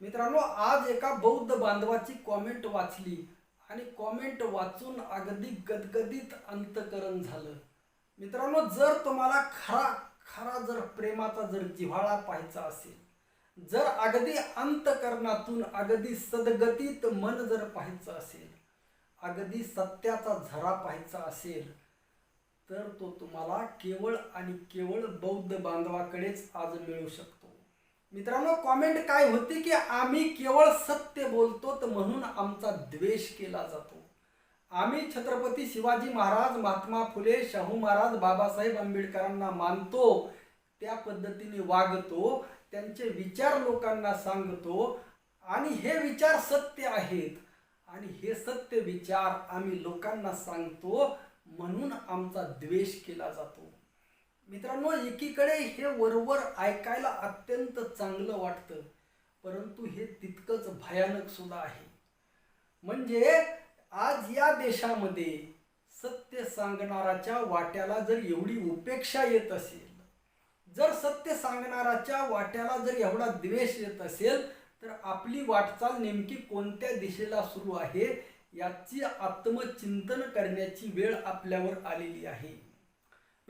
मित्रांनो आज एका बौद्ध बांधवाची कॉमेंट वाचली आणि कॉमेंट वाचून अगदी गदगदीत अंतकरण झालं. मित्रांनो जर तुम्हाला खरा खरा जर प्रेमाचा जर जिव्हाळा पाहायचा असेल जर अगदी अंतकरणातून अगदी सदगतीत मन जर पाहायचं असेल अगदी सत्याचा झरा पाहायचा असेल तर तो तुम्हाला केवळ आणि केवळ बौद्ध बांधवाकडेच आज मिळू शकतो. मित्रांनो कॉमेंट काय होते की आम्ही केवळ सत्य बोलतो तर म्हणून आमचा द्वेष केला जातो. आम्ही छत्रपती शिवाजी महाराज महात्मा फुले शाहू महाराज बाबासाहेब आंबेडकरांना मानतो त्या पद्धतीने वागतो त्यांचे विचार लोकांना सांगतो आणि हे विचार सत्य आहेत. आणि हे सत्य विचार आम्ही लोकांना सांगतो म्हणून आमचा द्वेष केला जातो. मित्रांनो एकीकडे हे वरवर ऐकायला अत्यंत चांगलं वाटतं परंतु हे तितकंच भयानक सुद्धा आहे. म्हणजे आज या देशामध्ये सत्य सांगणाराच्या वाट्याला जर एवढी उपेक्षा येत असेल जर सत्य सांगणाराच्या वाट्याला जर एवढा द्वेष येत असेल तर आपली वाटचाल नेमकी कोणत्या दिशेला सुरू आहे याची आत्मचिंतन करण्याची वेळ आपल्यावर आलेली आहे.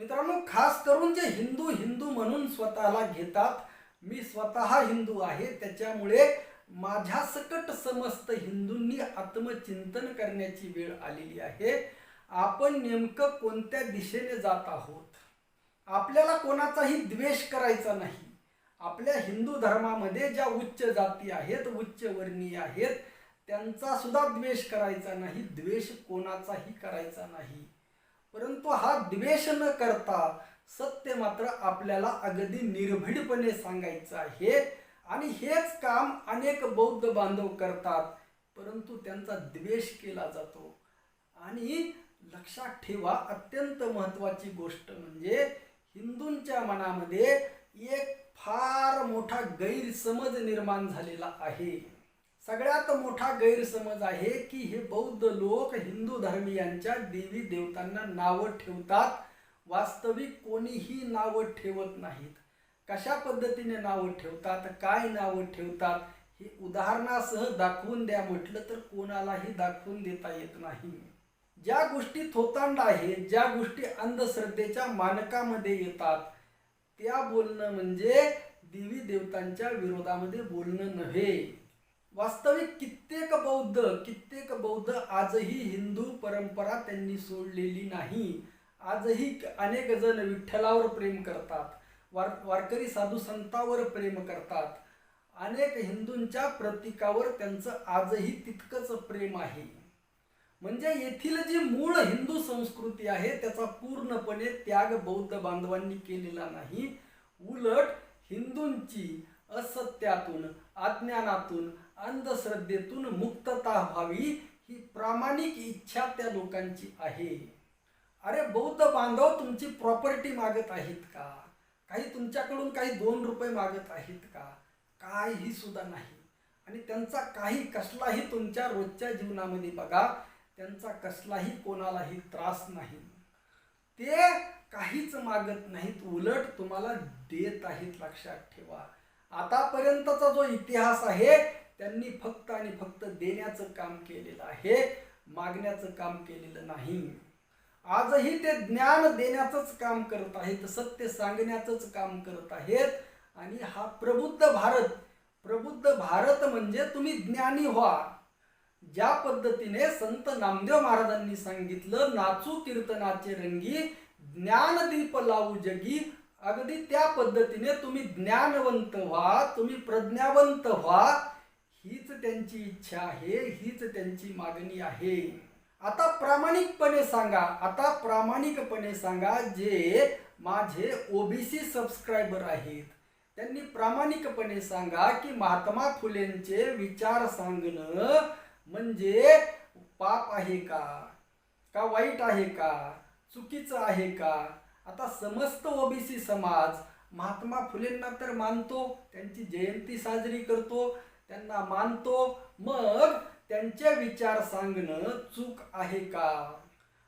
मित्रांनो खास करून जे हिंदू हिंदू म्हणून स्वतःला घेतात मी स्वतः हिंदू आहे त्याच्यामुळे माझ्या सकट समस्त हिंदूंनी आत्मचिंतन करण्याची वेळ आलेली आहे. आपण नेमकं कोणत्या दिशेने जात आहोत? आपल्याला कोणाचाही द्वेष करायचा नाही. आपल्या हिंदू धर्मामध्ये ज्या उच्च जाती आहेत उच्च वर्णीय आहेत त्यांचा सुद्धा द्वेष करायचा नाही. द्वेष कोणाचाही करायचा नाही. परंतु हा द्वेष न करता सत्य मात्र आपल्याला अगदी निर्भीडपणे सांगायचं आहे. आणि हेच काम अनेक बौद्ध बांधव करतात परंतु त्यांचा द्वेष केला जातो. आणि लक्षात ठेवा अत्यंत महत्त्वाची गोष्ट म्हणजे हिंदूंच्या मनामध्ये एक फार मोठा गैरसमज निर्माण झालेला आहे. सगळ्यात मोठा गैरसमज आहे की हे बौद्ध लोक हिंदू धर्मियांच्या देवी देवतांना नावं ठेवतात. वास्तविक कोणीही नावं ठेवत नाहीत. कशा पद्धतीने नावं ठेवतात? काय नावं ठेवतात? हे उदाहरणासह दाखवून द्या म्हटलं तर कोणालाही दाखवून देता येत नाही. ज्या गोष्टी थोतांड आहेत ज्या गोष्टी अंधश्रद्धेच्या मानकामध्ये येतात त्या बोलणं म्हणजे देवी देवतांच्या विरोधामध्ये बोलणं नव्हे. वास्तविक कित्येक बौद्ध कित्येक बौद्ध आजही हिंदू परंपरा त्यांनी सोडलेली नाही. आजही अनेक जण विठ्ठलावर प्रेम करतात वार वारकरी साधू संतावर प्रेम करतात. अनेक हिंदूंच्या प्रतीकावर त्यांचं आजही तितकंच प्रेम आहे. म्हणजे येथील जी मूळ हिंदू संस्कृती आहे त्याचा पूर्णपणे त्याग बौद्ध बांधवांनी केलेला नाही. उलट हिंदूंची असत्यातून अज्ञानातून अंधश्रद्धेतून मुक्तता व्हावी ही प्रामाणिक इच्छा त्या लोकांची आहे. अरे बौद्ध बांधव तुमची प्रॉपर्टी मागत आहेत का? काही तुमच्याकडून काही दोन रुपये मागत आहेत का? काही सुद्धा नाही. आणि त्यांचा काही कसलाही तुमच्या रोजच्या जीवनामध्ये बघा त्यांचा कसलाही कोणालाही त्रास नाही. ते काहीच मागत नाहीत. उलट तुम्हाला देत आहेत लक्षात ठेवा. आतापर्यंतचा जो इतिहास आहे त्यांनी फक्त आणि फक्त देण्याचं काम केलेलं आहे मागण्याचं काम केलेलं नाही. आजही ते ज्ञान देण्याचंच काम करत आहेत सत्य सांगण्याचंच काम करत आहेत. आणि हा प्रबुद्ध भारत प्रबुद्ध भारत म्हणजे तुम्ही ज्ञानी व्हा. ज्या पद्धतीने संत नामदेव महाराजांनी सांगितलं नाचू कीर्तनाचे रंगी ज्ञानदीप लावू जगी अगदी त्या पद्धतीने तुम्ही ज्ञानवंत व्हा तुम्ही प्रज्ञावंत व्हा. हीच त्यांची इच्छा आहे हीच त्यांची मागणी आहे. आता प्रामाणिकपणे सांगा आता प्रामाणिकपणे सांगा जे माझे ओबीसी सबस्क्रायबर आहेत. त्यांनी प्रामाणिकपणे सांगा की महात्मा फुलेंचे विचार सांगणं म्हणजे पाप आहे का? का वाईट आहे का? चुकीचं आहे का? आता समस्त ओबीसी समाज महात्मा फुलेंना तर मानतो त्यांची जयंती साजरी करतो त्यांना मानतो मग त्यांचे विचार सांगणं चूक आहे का?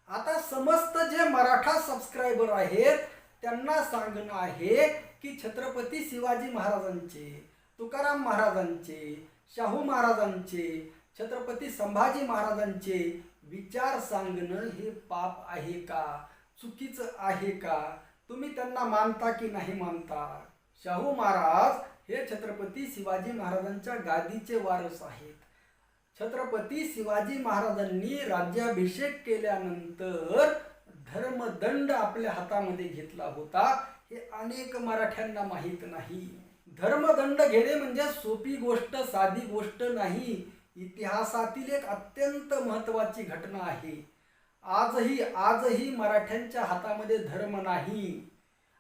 आता समस्त जे मराठा सबस्क्रायबर आहेत त्यांना सांगणं आहे की छत्रपती शिवाजी महाराजांचे तुकाराम महाराजांचे शाहू महाराजांचे छत्रपती संभाजी महाराजांचे विचार सांगणं हे पाप आहे का? चुकीचं आहे का? तुम्ही त्यांना मानता की नाही मानता? शाहू महाराज हे छत्रपती शिवाजी महाराजांच्या गादीचे वारस आहेत. छत्रपती शिवाजी महाराजांनी राज्याभिषेक केल्यानंतर धर्मदंड आपल्या हातामध्ये घेतला होता. हे अनेक मराठ्यांना माहीत नाही. धर्मदंड घेणे म्हणजे सोपी गोष्ट साधी गोष्ट नाही. इतिहासातील एक अत्यंत महत्वाची घटना आहे. आजही आजही मराठ्यांच्या हातामध्ये धर्म नाही.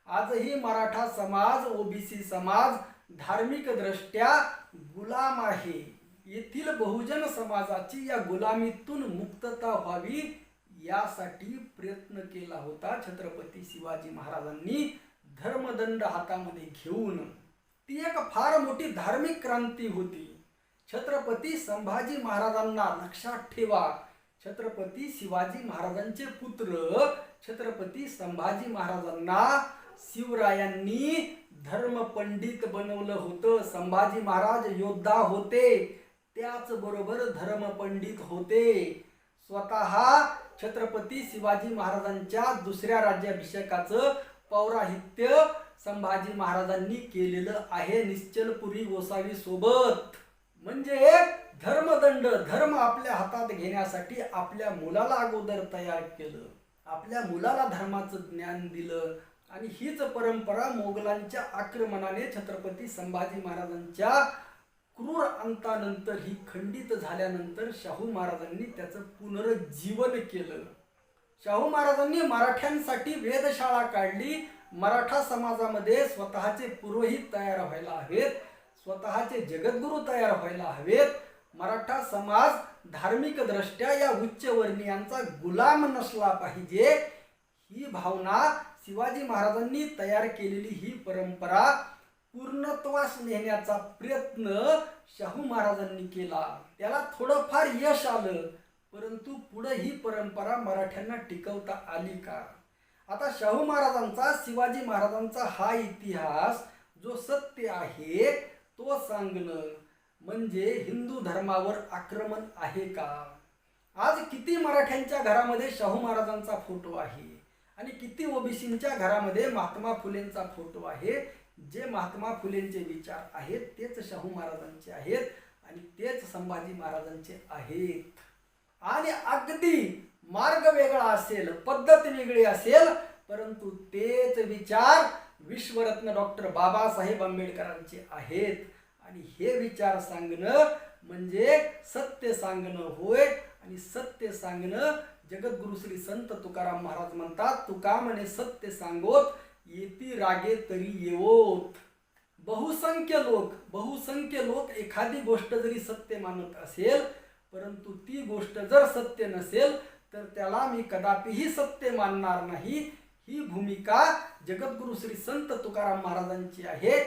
आजही मराठा समाज ओबीसी समाज धार्मिकदृष्ट्या गुलाम आहे. येथील बहुजन समाजाची या गुलामीतून मुक्तता व्हावी यासाठी प्रयत्न केला होता छत्रपती शिवाजी महाराजांनी धर्मदंड हातामध्ये घेऊन. ती एक फार मोठी धार्मिक क्रांती होती. छत्रपती संभाजी महाराजांना लक्षात ठेवा छत्रपती शिवाजी महाराजांचे पुत्र छत्रपती संभाजी महाराजांना शिवरायांनी धर्मपंडित बनवलं होतं. संभाजी महाराज योद्धा होते. त्याचबरोबर धर्मपंडित होते. स्वतः छत्रपती शिवाजी महाराजांच्या दुसऱ्या राज्याभिषेकाचं पौराहित्य संभाजी महाराजांनी केलेलं आहे. निश्चलपुरी गोसावी सोबत. म्हणजे धर्मदंड धर्म आपल्या हातात घेण्यासाठी आपल्या मुलाला अगोदर तयार केलं. आपल्या मुलाला धर्माचं ज्ञान दिलं. आणि हीच परंपरा मोगलांच्या आक्रमणाने छत्रपती संभाजी महाराजांच्या क्रूर अंतानंतर ही खंडित झाल्यानंतर शाहू महाराजांनी त्याचं पुनरुज्जीवन केलं. शाहू महाराजांनी मराठ्यांसाठी वेधशाळा काढली. मराठा समाजामध्ये स्वतःचे पुरोहित तयार व्हायला हवेत. स्वतःचे जगद्गुरू तयार व्हायला हवेत. मराठा समाज धार्मिक दृष्ट्या या उच्चवर्णीयांचा गुलाम नसला पाहिजे. ही भावना शिवाजी महाराजांनी तयार केलेली ही परंपरा पूर्णत्वास नेण्याचा प्रयत्न शाहू महाराजांनी केला. त्याला थोडंफार यश आलं परंतु पुढे ही परंपरा मराठ्यांना टिकवता आली का? आता शाहू महाराजांचा शिवाजी महाराजांचा हा इतिहास जो सत्य आहे तो सांगणं म्हणजे हिंदू धर्मावर आक्रमण आहे का? आज किती मराठ्यांच्या घरामध्ये शाहू महाराजांचा फोटो आहे आणि किती ओबीसींच्या घरामध्ये महात्मा फुलेंचा फोटो आहे? जे महात्मा फुलेंचे विचार आहेत तेच शाहू महाराजांचे आहेत आणि तेच संभाजी महाराजांचे आहेत. आणि अगदी मार्ग वेगळा असेल पद्धत वेगळी असेल परंतु तेच विचार विश्वरत्न डॉक्टर बाबासाहेब आंबेडकरांचे आहेत. आणि हे विचार सांगणं म्हणजे सत्य सांगणं होय. आणि सत्य सांगणं जगद्गुरु श्री संत तुकाराम महाराज म्हणतात तुका म्हणे सत्य सांगोत येती रागे तरी येवोत. बहुसंख्य लोक बहुसंख्य लोक एखादी गोष्ट जरी सत्य मानत असेल परंतु ती गोष्ट जर सत्य नसेल तर त्याला मी कदापिही सत्य मानणार नाही. ही भूमिका जगद्गुरु श्री संत तुकाराम महाराजांची आहे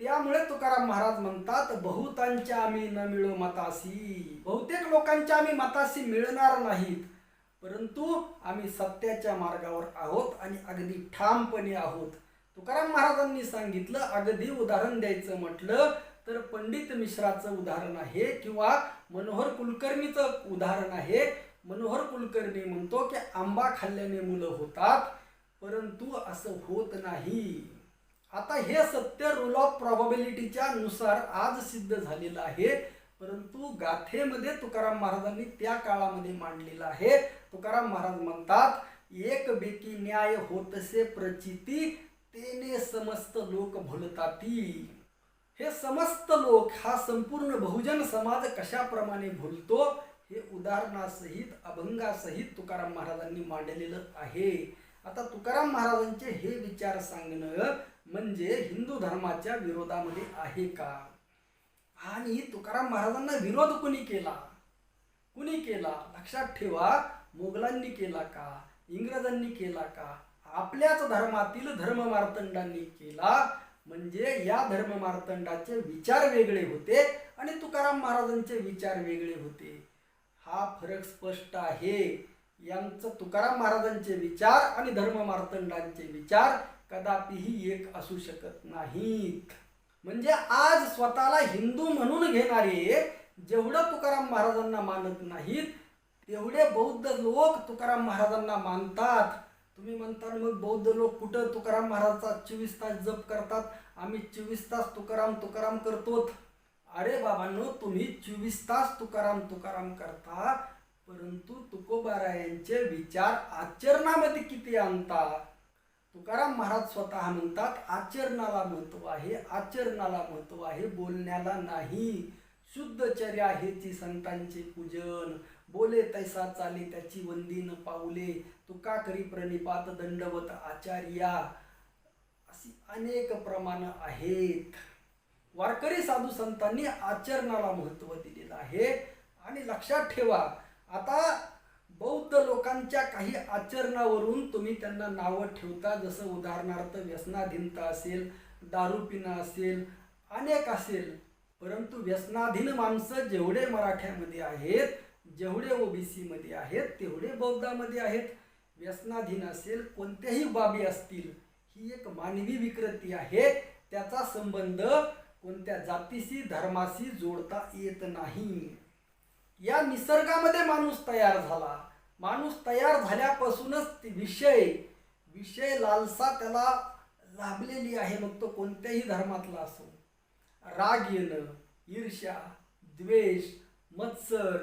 त्यामुळे तुकाराम महाराज म्हणतात बहुतांच्या आम्ही न मिळो मतासी बहुतेक लोकांच्या आम्ही मताशी मिळणार नाहीत. परंतु आम्ही सत्याच्या मार्गावर आहोत आणि अगदी ठामपणे आहोत. तुकाराम महाराजांनी सांगितलं अगदी उदाहरण द्यायचं म्हटलं तर पंडित मिश्राचं उदाहरण आहे किंवा मनोहर कुलकर्णीचं उदाहरण आहे. मनोहर कुलकर्णी म्हणतो की आंबा खाल्ल्याने मुलं होतात परंतु असं होत नाही. आता हे सत्य रूल ऑफ प्रॉबबिलिटीच्या नुसार आज सिद्ध झालेलं आहे. परंतु गाथेमध्ये तुकाराम महाराजांनी त्या काळामध्ये मांडलेलं आहे. तुकाराम महाराज म्हणतात एक बेकी न्याय होतसे प्रचिती तेने समस्त लोक भुलताती. हे समस्त लोक हा संपूर्ण बहुजन समाज कशाप्रमाणे भुलतो? हे उदाहरणासहित अभंगासहित तुकाराम महाराजांनी मांडलेलं आहे. आता तुकाराम महाराजांचे हे विचार सांगणं म्हणजे हिंदू धर्माच्या विरोधामध्ये आहे का? आणि तुकाराम महाराजांना विरोध कुणी केला? कुणी केला? लक्षात ठेवा मोगलांनी केला का? इंग्रजांनी केला का? आपल्याच धर्मातील धर्ममार्तंडांनी केला. म्हणजे या धर्ममार्तंडाचे विचार वेगळे होते आणि तुकाराम महाराजांचे विचार वेगळे होते. हा फरक स्पष्ट आहे. यांचं तुकाराम महाराजांचे विचार आणि धर्म मार्तंडांचे विचार कदापिही एक असू शकत नाहीत. म्हणजे आज स्वतःला हिंदू म्हणून घेणारे जेवढं तुकाराम महाराजांना मानत नाहीत तेवढे बौद्ध लोक तुकाराम महाराजांना मानतात. तुम्ही म्हणता मग बौद्ध लोक कुठं तुकाराम महाराजचा चोवीस तास जप करतात? आम्ही चोवीस तास तुकाराम तुकाराम करतो अरे बाबांनो तुम्ही चोवीस तास तुकाराम तुकाराम करता. परंतु तुकोबारायांचे विचार आचरणामध्ये किती आणता? तुकाराम महाराज स्वतः म्हणतात आचरणाला महत्त्व आहे आचरणाला महत्त्व आहे बोलण्याला नाही. शुद्धचर्या हेची संतांचे पूजन. बोले तैसा चाले त्याची वंदी न पावले तुका करी प्रणिपात दंडवत आचार्या. अशी अनेक प्रमाण आहेत. वारकरी साधू संतांनी आचरणाला महत्त्व दिलेलं आहे. आणि लक्षात ठेवा आता बौद्ध लोकांच्या काही आचरणावरून तुम्ही त्यांना नावं ठेवता. जसं उदाहरणार्थ व्यसनाधीनता असेल दारू पिणं असेल अनेक असेल. परंतु व्यसनाधीन माणसं जेवढे मराठ्यामध्ये आहेत जेवढे ओ बी सीमध्ये आहेत तेवढे बौद्धामध्ये आहेत. व्यसनाधीन असेल कोणत्याही बाबी असतील ही एक मानवी विकृती आहे. त्याचा संबंध कोणत्या जातीशी धर्माशी जोडता येत नाही. या निसर्गामध्ये माणूस तयार झाला. माणूस तयार झाल्यापासूनच ते विषय विषय लालसा त्याला लाभलेली आहे मग तो कोणत्याही धर्मातला असो. राग येणं ईर्ष्या द्वेष मत्सर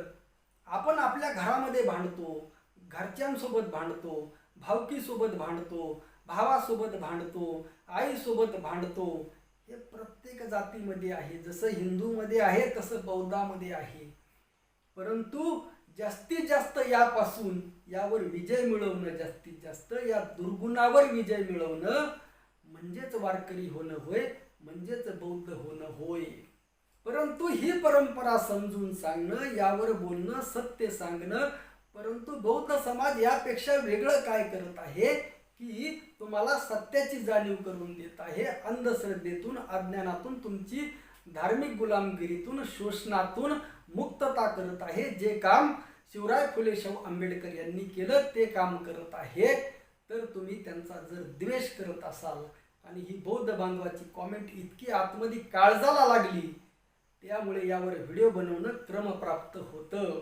आपण आपल्या घरामध्ये भांडतो घरच्यांसोबत भांडतो भावकीसोबत भांडतो भावासोबत भांडतो आईसोबत भांडतो. हे प्रत्येक जातीमध्ये आहे. जसं हिंदूमध्ये आहे तसं बौद्धामध्ये आहे. परंतु जास्तीत जास्त यापासून यावर विजय मिळवणं जास्तीत जास्त या दुर्गुणावर विजय मिळवणं म्हणजेच वारकरी होणं होय म्हणजेच बौद्ध होणं होय. परंतु ही परंपरा समजून सांगणं यावर बोलणं सत्य सांगणं परंतु बौद्ध समाज यापेक्षा वेगळं काय करत आहे की तुम्हाला सत्याची जाणीव करून देत आहे अंधश्रद्धेतून अज्ञानातून तुमची धार्मिक गुलामगिरीतून शोषणातून मुक्तता करत आहे. जे काम शिवराय फुले शाहू आंबेडकर यांनी केलं ते काम करत आहे. तर तुम्ही त्यांचा जर द्वेष करत असाल आणि ही बौद्ध बांधवाची कॉमेंट इतकी आतमध्ये काळजाला लागली त्यामुळे यावर व्हिडिओ बनवणं क्रमप्राप्त होतं.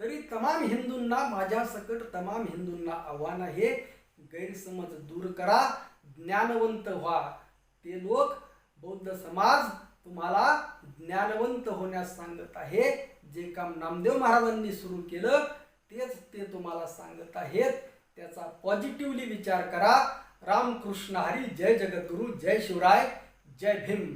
तरी तमाम हिंदूंना माझ्यासकट तमाम हिंदूंना आव्हान आहे गैरसमज दूर करा ज्ञानवंत व्हा. ते लोक बौद्ध समाज तुम्हाला ज्ञानवंत होण्यास सांगत आहे. जे काम नामदेव महाराजांनी सुरू केलं तेच ते तुम्हाला सांगत आहेत. त्याचा पॉझिटिव्हली विचार करा. रामकृष्ण हरी जय जगद्गुरु जय शिवराय जय भीम.